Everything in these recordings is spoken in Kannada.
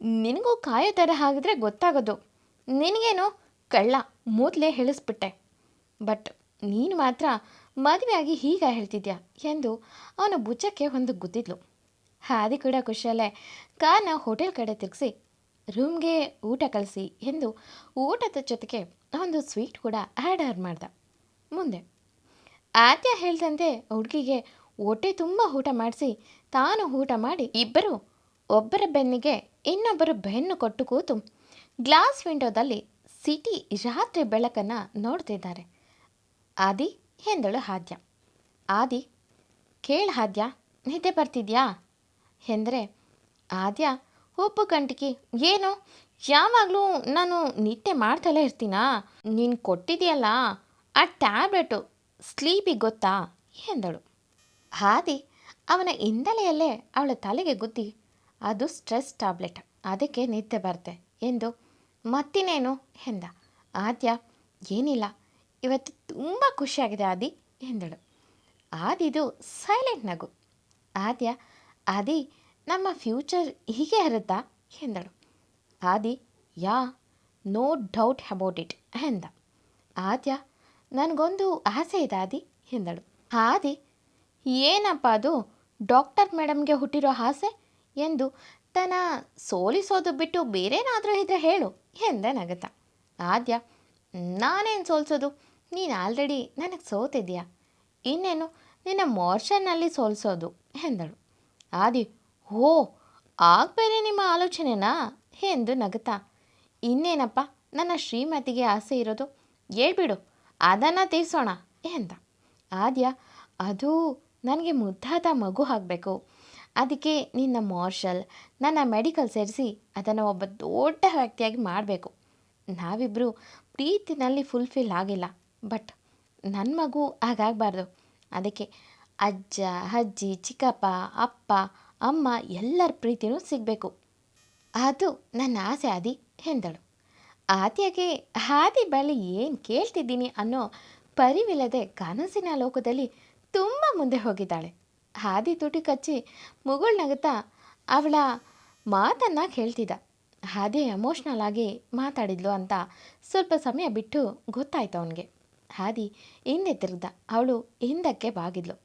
ನಿನಗೂ ಕಾಯೋ ಥರ ಹಾಗಿದ್ರೆ ಗೊತ್ತಾಗೋದು. ನಿನಗೇನು ಕಳ್ಳ ಮೊದಲೇ ಹೇಳಿಸ್ಬಿಟ್ಟೆ. ಬಟ್ ನೀನು ಮಾತ್ರ ಮದುವೆಯಾಗಿ ಹೀಗ ಹೇಳ್ತಿದ್ಯಾ ಎಂದು ಅವನ ಭುಜಕ್ಕೆ ಒಂದು ಗುದ್ದಿದ್ಲು. ಹಾದಿ ಕೂಡ ಖುಷಿಯಲ್ಲೇ ಕಾರ್ನ ಹೋಟೆಲ್ ಕಡೆ ತಿರುಗಿಸಿ ರೂಮ್ಗೆ ಊಟ ಕಳಿಸಿ ಎಂದು ಊಟದ ಜೊತೆಗೆ ಒಂದು ಸ್ವೀಟ್ ಕೂಡ ಆರ್ಡರ್ ಮಾಡ್ದ. ಮುಂದೆ, ಆದ್ಯ ಹೇಳ್ದಂತೆ ಹುಡುಗಿಗೆ ಹೊಟ್ಟೆ ತುಂಬ ಊಟ ಮಾಡಿಸಿ ತಾನು ಊಟ ಮಾಡಿ ಇಬ್ಬರು ಒಬ್ಬರ ಬೆನ್ನಿಗೆ ಇನ್ನೊಬ್ಬರು ಬೆನ್ನು ಕೊಟ್ಟು ಕೂತು ಗ್ಲಾಸ್ ವಿಂಡೋದಲ್ಲಿ ಸಿಟಿ ರಾತ್ರಿ ಬೆಳಕನ್ನು ನೋಡ್ತಿದ್ದಾರೆ. ಆದಿ ಎಂದಳು ಹಾದ್ಯ. ಆದಿ, ಕೇಳ ಹಾದ್ಯ, ನಿದ್ದೆ ಬರ್ತಿದ್ಯಾ? ಎಂದರೆ, ಆದ್ಯ, ಉಪ್ಪು ಕಂಟಿಕೆ ಏನು? ಯಾವಾಗಲೂ ನಾನು ನಿದ್ದೆ ಮಾಡ್ತಲೇ ಇರ್ತೀನಾ? ನೀನು ಕೊಟ್ಟಿದೆಯಲ್ಲ, ಆ ಟ್ಯಾಬ್ಲೆಟು ಸ್ಲೀಪಿಗೆ ಗೊತ್ತಾ? ಎಂದಳು. ಹಾದಿ ಅವನ ಹಿಂದಲೆಯಲ್ಲೇ ಅವಳ ತಲೆಗೆ ಗುದ್ದಿ ಅದು ಸ್ಟ್ರೆಸ್ ಟ್ಯಾಬ್ಲೆಟ್. ಅದಕ್ಕೆ ನಿದ್ದೆ ಬರುತ್ತೆ ಎಂದು ಮತ್ತಿನೇನು ಎಂದ. ಆದ್ಯ, ಏನಿಲ್ಲ. ಇವತ್ತು ತುಂಬ ಖುಷಿಯಾಗಿದೆ ಆದಿ ಎಂದಳು. ಆದಿದು ಸೈಲೆಂಟ್ ನಗು. ಆದ್ಯ, ಆದಿ, ನಮ್ಮ ಫ್ಯೂಚರ್ ಹೀಗೆ ಇರುತ್ತಾ ಎಂದಳು. Adi, yeah, no doubt about it ಎಂದ. ಆದ್ಯ, ನನಗೊಂದು ಆಸೆ ಇದೆ ಆದಿ ಎಂದಳು. ಆದಿ, ಏನಪ್ಪ ಅದು? ಡಾಕ್ಟರ್ ಮೇಡಮ್ಗೆ ಹುಟ್ಟಿರೋ ಆಸೆ? ಎಂದು ತನ್ನ ಸೋಲಿಸೋದು ಬಿಟ್ಟು ಬೇರೇನಾದರೂ ಇದ್ರೆ ಹೇಳು ಎಂದೆ ನಗತ. ಆದ್ಯ, ನಾನೇನು ಸೋಲಿಸೋದು? ನೀನು ಆಲ್ರೆಡಿ ನನಗೆ ಸೋತಿದ್ಯಾ? ಇನ್ನೇನು, ನಿನ್ನ ಮೋರ್ಷನ್ನಲ್ಲಿ ಸೋಲಿಸೋದು ಎಂದಳು. ಆದಿ ಓ ಆಗ ಬೇರೆ ನಿಮ್ಮ ಆಲೋಚನೆನಾ ಎಂದು ನಗತ. ಇನ್ನೇನಪ್ಪ, ನನ್ನ ಶ್ರೀಮತಿಗೆ ಆಸೆ ಇರೋದು? ಹೇಳ್ಬಿಡು, ಅದನ್ನು ತೀರಿಸೋಣ ಎಂದ. ಆದ್ಯ, ಅದು ನನಗೆ ಮುದ್ದಾದ ಮಗು ಆಗಬೇಕು. ಅದಕ್ಕೆ ನಿನ್ನ ಮಾರ್ಷಲ್ ನನ್ನ ಮೆಡಿಕಲ್ ಸೇರಿಸಿ ಅದನ್ನು ಒಬ್ಬ ದೊಡ್ಡ ವ್ಯಕ್ತಿಯಾಗಿ ಮಾಡಬೇಕು. ನಾವಿಬ್ಬರು ಪ್ರೀತಿನಲ್ಲಿ ಫುಲ್ಫಿಲ್ ಆಗಿಲ್ಲ. ಬಟ್ ನನ್ನ ಮಗು ಹಾಗಾಗಬಾರ್ದು. ಅದಕ್ಕೆ ಅಜ್ಜ, ಅಜ್ಜಿ, ಚಿಕ್ಕಪ್ಪ, ಅಪ್ಪ, ಅಮ್ಮ ಎಲ್ಲರ ಪ್ರೀತಿನೂ ಸಿಗಬೇಕು. ಅದು ನನ್ನ ಆಸೆ, ಆದಿ ಎಂದಳು. ಆದ್ಯಗೆ ಹಾದಿ ಬಳಿ ಏನು ಕೇಳ್ತಿದ್ದೀನಿ ಅನ್ನೋ ಪರಿವಿಲ್ಲದೆ ಕನಸಿನ ಲೋಕದಲ್ಲಿ ತುಂಬ ಮುಂದೆ ಹೋಗಿದ್ದಾಳೆ. ಹಾದಿ ತುಟಿ ಕಚ್ಚಿ ಮುಗುಳ್ ನಗುತ್ತಾ ಅವಳ ಮಾತನ್ನು ಕೇಳ್ತಿದ್ದ. ಹಾದಿ ಎಮೋಷ್ನಲ್ ಆಗಿ ಮಾತಾಡಿದ್ಲು ಅಂತ ಸ್ವಲ್ಪ ಸಮಯ ಬಿಟ್ಟು ಗೊತ್ತಾಯ್ತು ಅವನಿಗೆ. ಹಾದಿ ಹಿಂದೆ ತಿರುಗ್ದ ಅವಳು ಹಿಂದಕ್ಕೆ ಬಾಗಿದ್ಲು.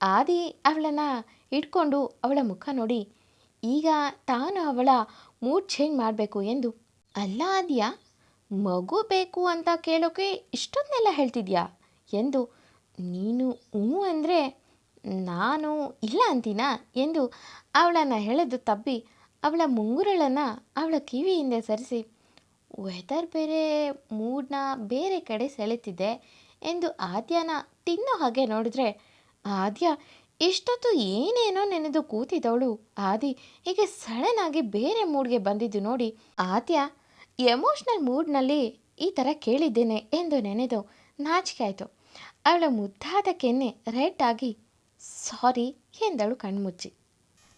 ಆದಿ ಅವಳನ್ನು ಇಟ್ಕೊಂಡು ಅವಳ ಮುಖ ನೋಡಿ, ಈಗ ತಾನು ಅವಳ ಮೂಡ್ ಚೇಂಜ್ ಮಾಡಬೇಕು ಎಂದು. ಅಲ್ಲ ಆದ್ಯಾ, ಮಗು ಬೇಕು ಅಂತ ಕೇಳೋಕೆ ಇಷ್ಟೊಂದೆಲ್ಲ ಹೇಳ್ತಿದ್ಯಾ? ಎಂದು, ನೀನು ಹ್ಞೂ ಅಂದರೆ ನಾನು ಇಲ್ಲ ಅಂತೀನಾ ಎಂದು ಅವಳನ್ನು ಹೇಳಿದ್ದು ತಬ್ಬಿ ಅವಳ ಮುಂಗುರಳನ್ನು ಅವಳ ಕಿವಿ ಸರಿಸಿ ವೆದರ್ ಬೇರೆ ಮೂಡ್ನ ಬೇರೆ ಕಡೆ ಸೆಳೆತಿದೆ ಎಂದು ಆದ್ಯನ ತಿನ್ನೋ ಹಾಗೆ ನೋಡಿದ್ರೆ, ಆದ್ಯ, ಇಷ್ಟೊತ್ತು ಏನೇನೋ ನೆನೆದು ಕೂತಿದ್ದವಳು ಆದಿ, ಹೀಗೆ ಸಡನ್ ಆಗಿ ಬೇರೆ ಮೂಡ್ಗೆ ಬಂದಿದ್ದು ನೋಡಿ. ಆದ್ಯ ಎಮೋಷ್ನಲ್ ಮೂಡ್ನಲ್ಲಿ ಈ ಥರ ಕೇಳಿದ್ದೇನೆ ಎಂದು ನೆನೆದು ನಾಚಿಕೆ ಆಯಿತು. ಅವಳ ಮುದ್ದಾದ ಕೆನ್ನೆ ರೆಡ್ ಆಗಿ ಸಾರಿ, ಎಂದಳು ಕಣ್ಮುಚ್ಚಿ.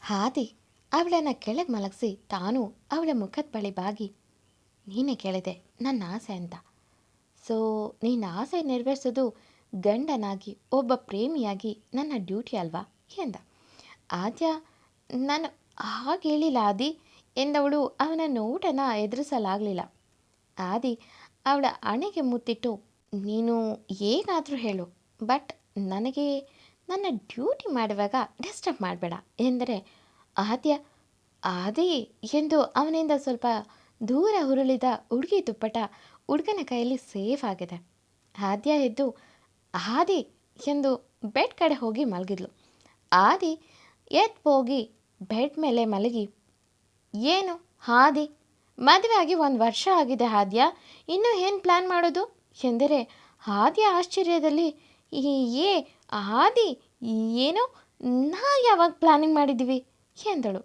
ಹಾದಿ ಅವಳನ್ನು ಕೆಳಗೆ ಮಲಗಿಸಿ ತಾನು ಅವಳ ಮುಖದ ಬಳಿ ಬಾಗಿ, ನೀನೇ ಕೇಳಿದೆ ನನ್ನ ಆಸೆ ಅಂತ. ಸೊ, ನಿನ್ನ ಆಸೆ ನೆರವೇರಿಸೋದು ಗಂಡನಾಗಿ, ಒಬ್ಬ ಪ್ರೇಮಿಯಾಗಿ ನನ್ನ ಡ್ಯೂಟಿ ಅಲ್ವಾ, ಎಂದ. ಆದ್ಯ, ನಾನು ಹಾಗೆ ಹೇಳಿಲ್ಲ ಆದಿ, ಎಂದವಳು ಅವನ ನೋಟನ ಎದುರಿಸಲಾಗಲಿಲ್ಲ. ಆದಿ, ಅವಳ ಹಣೆಗೆ ಮುತ್ತಿಟ್ಟು, ನೀನು ಏನಾದರೂ ಹೇಳು, ಬಟ್ ನನಗೆ ನನ್ನ ಡ್ಯೂಟಿ ಮಾಡುವಾಗ ಡಿಸ್ಟರ್ಬ್ ಮಾಡಬೇಡ. ಎಂದರೆ, ಆದ್ಯ, ಆದಿ ಎಂದು ಅವನಿಂದ ಸ್ವಲ್ಪ ದೂರ ಉರುಳಿದ ಹುಡುಗಿ ದುಪ್ಪಟ ಹುಡುಗನ ಕೈಯಲ್ಲಿ ಸೇಫ್ ಆಗಿದೆ. ಆದ್ಯ ಎದ್ದು, ಆದಿ ಎಂದು ಬೆಡ್ ಕಡೆ ಹೋಗಿ ಮಲಗಿದ್ಲು. ಆದಿ ಎದ್ದು ಹೋಗಿ ಬೆಡ್ ಮೇಲೆ ಮಲಗಿ, ಏನು ಹಾದಿ ಮದುವೆ ಆಗಿ ಒಂದು ವರ್ಷ ಆಗಿದೆ ಆದ್ಯ, ಇನ್ನೂ ಏನು ಪ್ಲ್ಯಾನ್ ಮಾಡೋದು? ಎಂದರೆ, ಆದ್ಯ ಆಶ್ಚರ್ಯದಲ್ಲಿ ಏ ಆದಿ, ಏನು ನಾ ಯಾವಾಗ ಪ್ಲ್ಯಾನಿಂಗ್ ಮಾಡಿದ್ದೀವಿ ಎಂದಳು.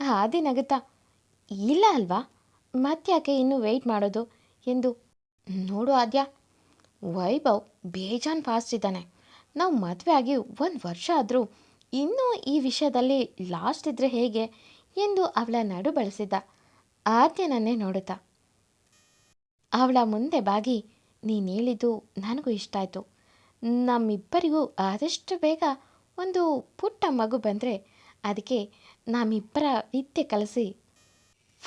ಆದಿ ನಗುತ್ತಾ, ಇಲ್ಲ ಅಲ್ವಾ? ಮತ್ತ್ಯಾಕೆ ಇನ್ನೂ ವೆಯ್ಟ್ ಮಾಡೋದು? ಎಂದು, ನೋಡು ಆದ್ಯ. ವೈಭವ್ ಬೇಜಾನ್ ಫಾಸ್ಟ್ ಇದ್ದಾನೆ ನಾವು ಮದುವೆ ಆಗಿ ಒಂದು ವರ್ಷ ಆದರೂ ಇನ್ನೂ ಈ ವಿಷಯದಲ್ಲಿ ಲಾಸ್ಟ್ ಇದ್ದರೆ ಹೇಗೆ? ಎಂದು ಅವಳ ನಡು ಬಳಸಿದ್ದ. ಆದ್ಯನನ್ನೇ ನೋಡುತ್ತಾ, ಅವಳ ಮುಂದೆ ಬಾಗಿ, ನೀನು ಹೇಳಿದ್ದು ನನಗೂ ಇಷ್ಟ ಆಯಿತು. ನಮ್ಮಿಬ್ಬರಿಗೂ ಆದಷ್ಟು ಬೇಗ ಒಂದು ಪುಟ್ಟ ಮಗು ಬಂದರೆ ಅದಕ್ಕೆ ನಮ್ಮಿಬ್ಬರ ವಿದ್ಯೆ ಕಲಿಸಿ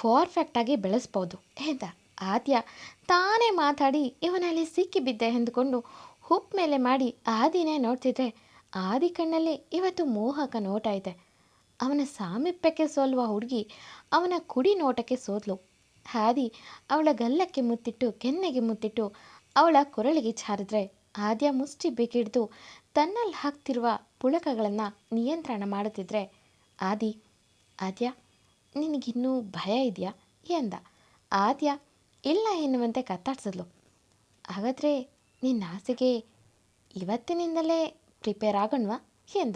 ಪರ್ಫೆಕ್ಟಾಗಿ ಬೆಳೆಸ್ಬೋದು ಎಂದ. ಆದ್ಯ ತಾನೇ ಮಾತಾಡಿ ಇವನಲ್ಲಿ ಸಿಕ್ಕಿಬಿದ್ದೆ ಎಂದುಕೊಂಡು ಹುಪ್ ಮೇಲೆ ಮಾಡಿ ಆದಿನೇ ನೋಡ್ತಿದ್ರೆ ಆದಿ ಕಣ್ಣಲ್ಲಿ ಇವತ್ತು ಮೋಹಕ ನೋಟ ಇದೆ. ಅವನ ಸಾಮೀಪ್ಯಕ್ಕೆ ಸೋಲುವ ಹುಡುಗಿ ಅವನ ಕುಡಿ ನೋಟಕ್ಕೆ ಸೋದ್ಲು. ಹಾದಿ ಅವಳ ಗಲ್ಲಕ್ಕೆ ಮುತ್ತಿಟ್ಟು, ಕೆನ್ನೆಗೆ ಮುತ್ತಿಟ್ಟು ಅವಳ ಕೊರಳಿಗೆ ಚಾರಿದ್ರೆ ಆದ್ಯ ಮುಷ್ಟಿ ಬಿಗಿಡ್ದು ತನ್ನಲ್ಲಿ ಹಾಕ್ತಿರುವ ಪುಳಕಗಳನ್ನು ನಿಯಂತ್ರಣ ಮಾಡುತ್ತಿದ್ರೆ, ಆದಿ, ಆದ್ಯ, ನಿನಗಿನ್ನೂ ಭಯ ಇದೆಯಾ? ಎಂದ. ಆದ್ಯ, ಇಲ್ಲ ಎನ್ನುವಂತೆ ಕತ್ತಾಡ್ಸಿದ್ಲು. ಹಾಗಾದರೆ ನಿನ್ನ ಆಸೆಗೆ ಇವತ್ತಿನಿಂದಲೇ ಪ್ರಿಪೇರ್ ಆಗೋಣವಾ? ಎಂದ.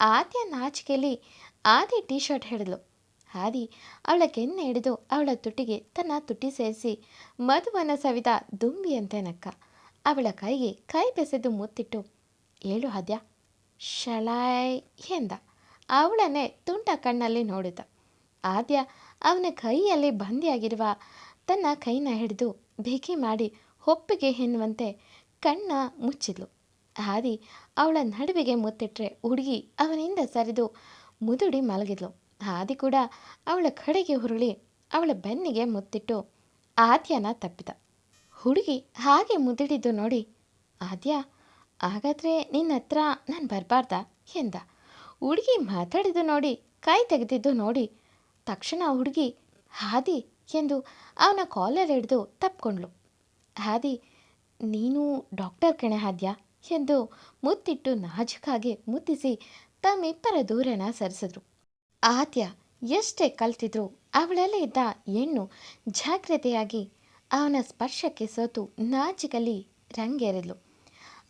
ಆದ್ಯ ನಾಚಿಕೆಯಲ್ಲಿ ಆದಿ ಟೀ ಶರ್ಟ್ ಹಿಡಿದ್ಲು. ಆದಿ ಅವಳ ಕೆನ್ನೆ ಹಿಡಿದು ಅವಳ ತುಟಿಗೆ ತನ್ನ ತುಟಿ ಸೇರಿಸಿ ಮಧುವನ ಸವಿದ ದುಂಬಿಯಂತೆ ನಕ್ಕ. ಅವಳ ಕೈಗೆ ಕೈ ಬೆಸೆದು ಮುತ್ತಿಟ್ಟು, ಏಳು ಆದ್ಯ? ಶಳಾಯ್ ಎಂದ. ಅವಳನ್ನೇ ತುಂಟ ಕಣ್ಣಲ್ಲಿ ನೋಡಿದ. ಆದ್ಯ ಅವನ ಕೈಯಲ್ಲಿ ಬಂದಿಯಾಗಿರುವ ತನ್ನ ಕೈನ ಹಿಡಿದು ಬಿಗಿ ಮಾಡಿ ಹೊಪ್ಪಿಗೆ ಎನ್ನುವಂತೆ ಕಣ್ಣ ಮುಚ್ಚಿದ್ಲು. ಹಾದಿ ಅವಳ ನಡುವಿಗೆ ಮುತ್ತಿಟ್ರೆ ಹುಡುಗಿ ಅವನಿಂದ ಸರಿದು ಮುದುಡಿ ಮಲಗಿದ್ಲು. ಹಾದಿ ಕೂಡ ಅವಳ ಕಡೆಗೆ ಹುರುಳಿ ಅವಳ ಬೆನ್ನಿಗೆ ಮುತ್ತಿಟ್ಟು ಆದ್ಯನ ತಪ್ಪಿದ. ಹುಡುಗಿ ಹಾಗೆ ಮುದುಡಿದ್ದು ನೋಡಿ. ಆದ್ಯ, ಹಾಗಾದರೆ ನಿನ್ನ ಹತ್ರ ನಾನು ಬರಬಾರ್ದ? ಎಂದ. ಹುಡುಗಿ ಮಾತಾಡಿದ್ದು ನೋಡಿ, ಕೈ ತೆಗೆದಿದ್ದು ನೋಡಿ. ತಕ್ಷಣ ಹುಡುಗಿ, ಹಾದಿ ಎಂದು ಅವನ ಕಾಲರ್ ಹಿಡಿದು ತಪ್ಕೊಂಡ್ಳು. ಹಾದಿ, ನೀನು ಡಾಕ್ಟರ್ ಕಣೆ ಹಾದ್ಯ? ಎಂದು ಮುತ್ತಿಟ್ಟು ನಾಜುಕಾಗಿ ಮುತ್ತಿಸಿ ತಮ್ಮಿಬ್ಬರ ದೂರನ ಸರಿಸಿದ್ರು. ಆದ್ಯ, ಎಷ್ಟೇ ಕಲ್ತಿದ್ರು ಅವಳಲ್ಲೇ ಇದ್ದ ಹೆಣ್ಣು ಜಾಗ್ರತೆಯಾಗಿ ಅವನ ಸ್ಪರ್ಶಕ್ಕೆ ಸೋತು ನಾಚಿಕಲಿ ರಂಗೇರಿದ್ಲು.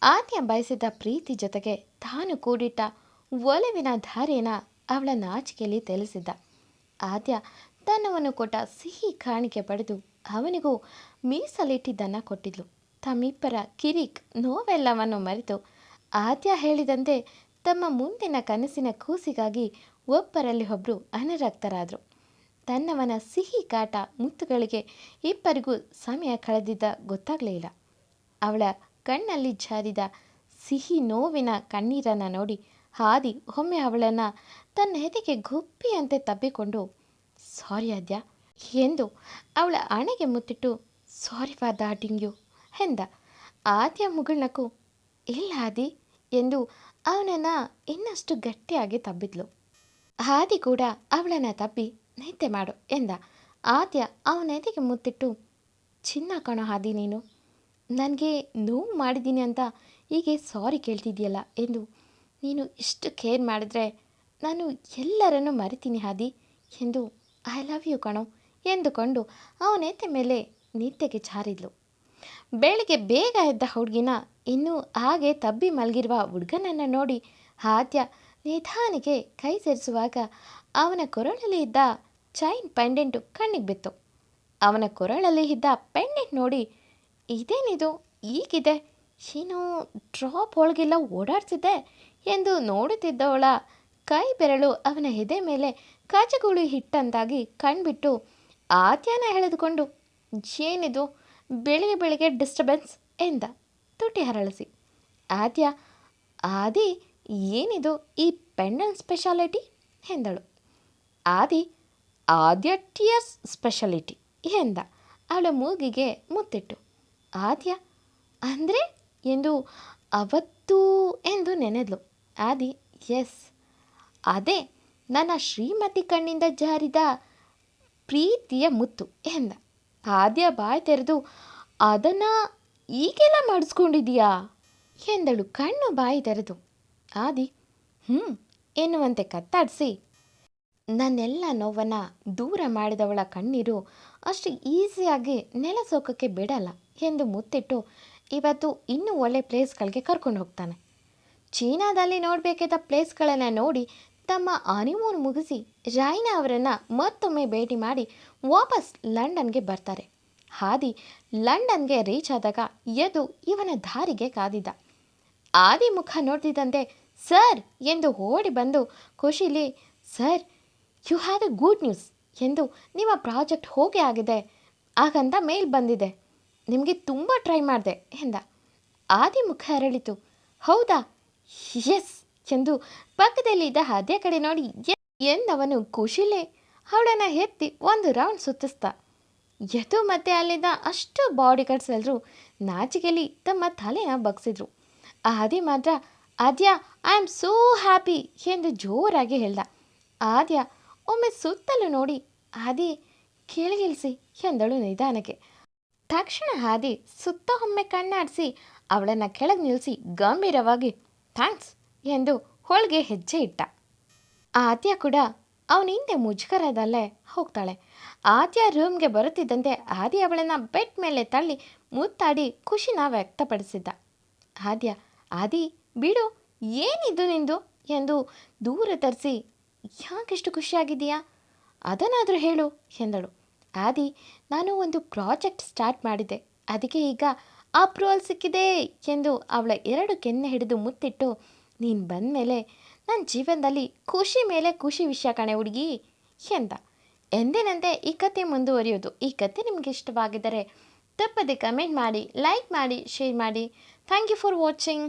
ಆತ್ಯ ಬಯಸಿದ ಪ್ರೀತಿ ಜೊತೆಗೆ ತಾನು ಕೂಡಿಟ್ಟ ಒಲವಿನ ಧಾರೆನ ಅವಳ ನಾಚಿಕೆಯಲ್ಲಿ ತಿಳಿಸಿದ್ದ ಆದ್ಯ ತನ್ನವನ್ನು ಕೊಟ್ಟ ಸಿಹಿ ಕಾಣಿಕೆ ಪಡೆದು ಅವನಿಗೂ ಮೀಸಲಿಟ್ಟಿದ್ದನ್ನು ಕೊಟ್ಟಿದ್ಲು. ತಮ್ಮಿಬ್ಬರ ಕಿರಿಕ್ ನೋವೆಲ್ಲವನ್ನು ಮರೆತು ಆದ್ಯ ಹೇಳಿದಂತೆ ತಮ್ಮ ಮುಂದಿನ ಕನಸಿನ ಕೂಸಿಗಾಗಿ ಒಬ್ಬರಲ್ಲಿ ಒಬ್ಬರು ಅನುರಕ್ತರಾದರು. ತನ್ನವನ ಸಿಹಿ ಕಾಟ ಮುತ್ತುಗಳಿಗೆ ಇಬ್ಬರಿಗೂ ಸಮಯ ಕಳೆದಿದ್ದ ಗೊತ್ತಾಗಲೇ ಇಲ್ಲ. ಅವಳ ಕಣ್ಣಲ್ಲಿ ಜಾರಿದ ಸಿಹಿ ನೋವಿನ ಕಣ್ಣೀರನ್ನು ನೋಡಿ ಹಾದಿ ಒಮ್ಮೆ ಅವಳನ್ನು ತನ್ನ ಹೆದೆಗೆ ಗುಪ್ಪಿಯಂತೆ ತಬ್ಬಿಕೊಂಡು, ಸಾರಿ ಆದ್ಯ, ಎಂದು ಅವಳ ಹಣೆಗೆ ಮುತ್ತಿಟ್ಟು, ಸಾರಿ ಫಾರ್ ದಾಟಿಂಗ್ ಯು ಎಂದ. ಆದ್ಯ ಮುಗುಳ್ನಕು ಇಲ್ಲ ಆದಿ, ಎಂದು ಅವನನ್ನು ಇನ್ನಷ್ಟು ಗಟ್ಟಿಯಾಗಿ ತಬ್ಬಿದ್ಲು. ಹಾದಿ ಕೂಡ ಅವಳನ್ನು ತಬ್ಬಿ ನಿದ್ದೆ ಮಾಡು ಎಂದ. ಆದ್ಯ ಅವನೆದೆಗೆ ಮುತ್ತಿಟ್ಟು, ಚಿನ್ನ ಕಣೋ ಹಾದಿ ನೀನು, ನನಗೆ ನೋವು ಮಾಡಿದ್ದೀನಿ ಅಂತ ಹೀಗೆ ಸಾರಿ ಕೇಳ್ತಿದ್ಯಲ್ಲ ಎಂದು. ನೀನು ಇಷ್ಟು ಕೇರ್ ಮಾಡಿದ್ರೆ ನಾನು ಎಲ್ಲರನ್ನೂ ಮರಿತೀನಿ ಹಾದಿ ಎಂದು. ಐ ಲವ್ ಯು ಕಣೋ ಎಂದುಕೊಂಡು ಅವನೆತ್ತೆ ಮೇಲೆ ನಿದ್ದೆಗೆ ಜಾರಿದ್ಲು ಬೆಳಿಗ್ಗೆ ಬೇಗ ಎದ್ದ ಹುಡುಗಿನ ಇನ್ನೂ ಹಾಗೆ ತಬ್ಬಿ ಮಲಗಿರುವ ಹುಡುಗನನ್ನು ನೋಡಿ ಆದ್ಯ ನಿಧಾನಿಗೆ ಕೈ ಸೇರಿಸುವಾಗ ಅವನ ಕೊರಳಲ್ಲಿ ಇದ್ದ ಚೈನ್ ಪೆಂಡೆಂಟು ಕಣ್ಣಿಗೆ ಬಿತ್ತು. ಅವನ ಕೊರಳಲ್ಲಿ ಇದ್ದ ಪೆಂಡೆಂಟ್ ನೋಡಿ, ಇದೇನಿದು? ಈಗಿದೆ? ಏನು ಡ್ರಾಪ್ ಒಳಗೆಲ್ಲ ಓಡಾಡ್ತಿದ್ದೆ ಎಂದು ನೋಡುತ್ತಿದ್ದವಳ ಕೈ ಬೆರಳು ಅವನ ಎದೆ ಮೇಲೆ ಕಾಚಗುಳಿ ಹಿಟ್ಟಂತಾಗಿ ಕಣ್ಬಿಟ್ಟು ಆದ್ಯಾನ ಎಳೆದುಕೊಂಡು, ಏನಿದು? ಬೆಳಿಗ್ಗೆ ಬೆಳಿಗ್ಗೆ ಡಿಸ್ಟರ್ಬೆನ್ಸ್? ಎಂದ. ತುಟಿ ಹರಳಿಸಿ, ಆದ್ಯ, ಆದಿ, ಏನಿದು ಈ ಪೆಂಡೆಂಟ್ ಸ್ಪೆಷಾಲಿಟಿ? ಎಂದಳು. ಆದಿ ಆದ್ಯ ಟಿಯರ್ಸ್ ಸ್ಪೆಷಾಲಿಟಿ ಎಂದ. ಅವಳ ಮೂಗಿಗೆ ಮುತ್ತಿಟ್ಟು, ಆದ್ಯ? ಅಂದರೆ? ಎಂದು ಅವತ್ತು ಎಂದು ನೆನೆದ್ಲು. ಆದಿ, ಎಸ್. ಅದೇ, ನನ್ನ ಶ್ರೀಮತಿ ಕಣ್ಣಿಂದ ಜಾರಿದ ಪ್ರೀತಿಯ ಮುತ್ತು ಎಂದ. ಆದ್ಯ ಬಾಯಿ ತೆರೆದು, ಅದನ್ನು ಈಗೆಲ್ಲ ಮಾಡಿಸ್ಕೊಂಡಿದೀಯಾ ಎಂದಳು. ಕಣ್ಣು ಬಾಯಿ ತೆರೆದು, ಆದಿ ಹ್ಞೂ ಎನ್ನುವಂತೆ ಕತ್ತಾಡಿಸಿ ನನ್ನೆಲ್ಲ ನೋವನ್ನು ದೂರ ಮಾಡಿದವಳ ಕಣ್ಣೀರು ಅಷ್ಟು ಈಸಿಯಾಗಿ ನೆಲ ಸೋಕಕ್ಕೆ ಬಿಡಲ್ಲ ಎಂದು ಮುತ್ತಿಟ್ಟು ಇವತ್ತು ಇನ್ನೂ ಒಳ್ಳೆ ಪ್ಲೇಸ್ಗಳಿಗೆ ಕರ್ಕೊಂಡು ಹೋಗ್ತಾನೆ. ಚೀನಾದಲ್ಲಿ ನೋಡಬೇಕಿದ್ದ ಪ್ಲೇಸ್ಗಳನ್ನು ನೋಡಿ ತಮ್ಮ ಹನಿಮೂನ್ ಮುಗಿಸಿ ರಾಯ್ನಾ ಅವರನ್ನು ಮತ್ತೊಮ್ಮೆ ಭೇಟಿ ಮಾಡಿ ವಾಪಸ್ ಲಂಡನ್ಗೆ ಬರ್ತಾರೆ. ಹಾದಿ ಲಂಡನ್ಗೆ ರೀಚ್ ಆದಾಗ ಎದು ಇವನ ದಾರಿಗೆ ಕಾದಿದ್ದ. ಆದಿ ಮುಖ ನೋಡ್ತಿದ್ದಂತೆ, ಸರ್ ಎಂದು ಓಡಿ ಬಂದು ಖುಷಿಲಿ, sir you have a good news ಎಂದು ನಿಮ್ಮ ಪ್ರಾಜೆಕ್ಟ್ ಹೋಗೇ ಆಗಿದೆ. ಹಾಗಂತ ಮೇಲ್ ಬಂದಿದೆ. ನಿಮಗೆ ತುಂಬ ಟ್ರೈ ಮಾಡಿದೆ, ಎಂದ. ಆದಿ ಮುಖ ಅರಳಿತು. ಹೌದಾ? ಎಸ್ ಎಂದು ಪಕ್ಕದಲ್ಲಿದ್ದ ಅದೇ ಕಡೆ ನೋಡಿ, ಎಂದವನು ಖುಷಿಲೇ ಅವಳನ್ನು ಎತ್ತಿ ಒಂದು ರೌಂಡ್ ಸುತ್ತಿಸ್ತ ಎದು ಮತ್ತೆ ಅಲ್ಲಿದ್ದ ಅಷ್ಟು ಬಾಡಿ ಗಾರ್ಡ್ಸ್ ಎಲ್ಲರೂ ನಾಚಿಕೆಯಲ್ಲಿ ತಮ್ಮ ತಲೆಯ ಬಗ್ಸಿದ್ರು. ಆದಿ ಮಾತ್ರ, Aadya I am so happy ಎಂದು ಜೋರಾಗಿ ಹೇಳ್ದ. ಆದ್ಯ ಒಮ್ಮೆ ಸುತ್ತಲೂ ನೋಡಿ ಹಾದಿ ಕೇಳಿಗಿಳಿಸಿ ಎಂದಳು ನಿಧಾನಕ್ಕೆ. ತಕ್ಷಣ ಹಾದಿ ಸುತ್ತ ಒಮ್ಮೆ ಕಣ್ಣಾಡಿಸಿ ಅವಳನ್ನು ಕೆಳಗೆ ನಿಲ್ಲಿಸಿ ಗಂಭೀರವಾಗಿ, ಥ್ಯಾಂಕ್ಸ್ ಎಂದು ಹೋಳಿಗೆ ಹೆಜ್ಜೆ ಇಟ್ಟ. ಆದ್ಯ ಕೂಡ ಅವನ ಹಿಂದೆ ಮುಜುಗರದಲ್ಲೇ ಹೋಗ್ತಾಳೆ. ಆದ್ಯ ರೂಮ್ಗೆ ಬರುತ್ತಿದ್ದಂತೆ ಆದಿ ಅವಳನ್ನು ಬೆಡ್ ಮೇಲೆ ತಳ್ಳಿ ಮುತ್ತಾಡಿ ಖುಷಿನ ವ್ಯಕ್ತಪಡಿಸಿದ್ದ. ಆದ್ಯ, ಆದಿ, ಬಿಡು, ಏನಿದು ನಿಂದು? ಎಂದು ದೂರ ತರಿಸಿ ಯಾಕೆಷ್ಟು ಖುಷಿಯಾಗಿದೆಯಾ ಅದನ್ನಾದರೂ ಹೇಳು, ಎಂದಳು. ಆದಿ, ನಾನು ಒಂದು ಪ್ರಾಜೆಕ್ಟ್ ಸ್ಟಾರ್ಟ್ ಮಾಡಿದ್ದೆ. ಅದಕ್ಕೆ ಈಗ ಅಪ್ರೂವಲ್ ಸಿಕ್ಕಿದೆ ಎಂದು ಅವಳ ಎರಡು ಕೆನ್ನೆ ಹಿಡಿದು ಮುತ್ತಿಟ್ಟು, ನೀನು ಬಂದಮೇಲೆ ನನ್ನ ಜೀವನದಲ್ಲಿ ಖುಷಿ ಮೇಲೆ ಖುಷಿ ವಿಷಯ ಕಣೆ ಹುಡುಗಿ, ಎಂದ. ಎಂದಿನಂತೆ ಈ ಕತೆ ಮುಂದುವರಿಯೋದು. ಈ ಕತೆ ನಿಮಗೆ ಇಷ್ಟವಾಗಿದ್ದರೆ ತಪ್ಪದೆ ಕಮೆಂಟ್ ಮಾಡಿ, ಲೈಕ್ ಮಾಡಿ, ಶೇರ್ ಮಾಡಿ. Thank you for watching.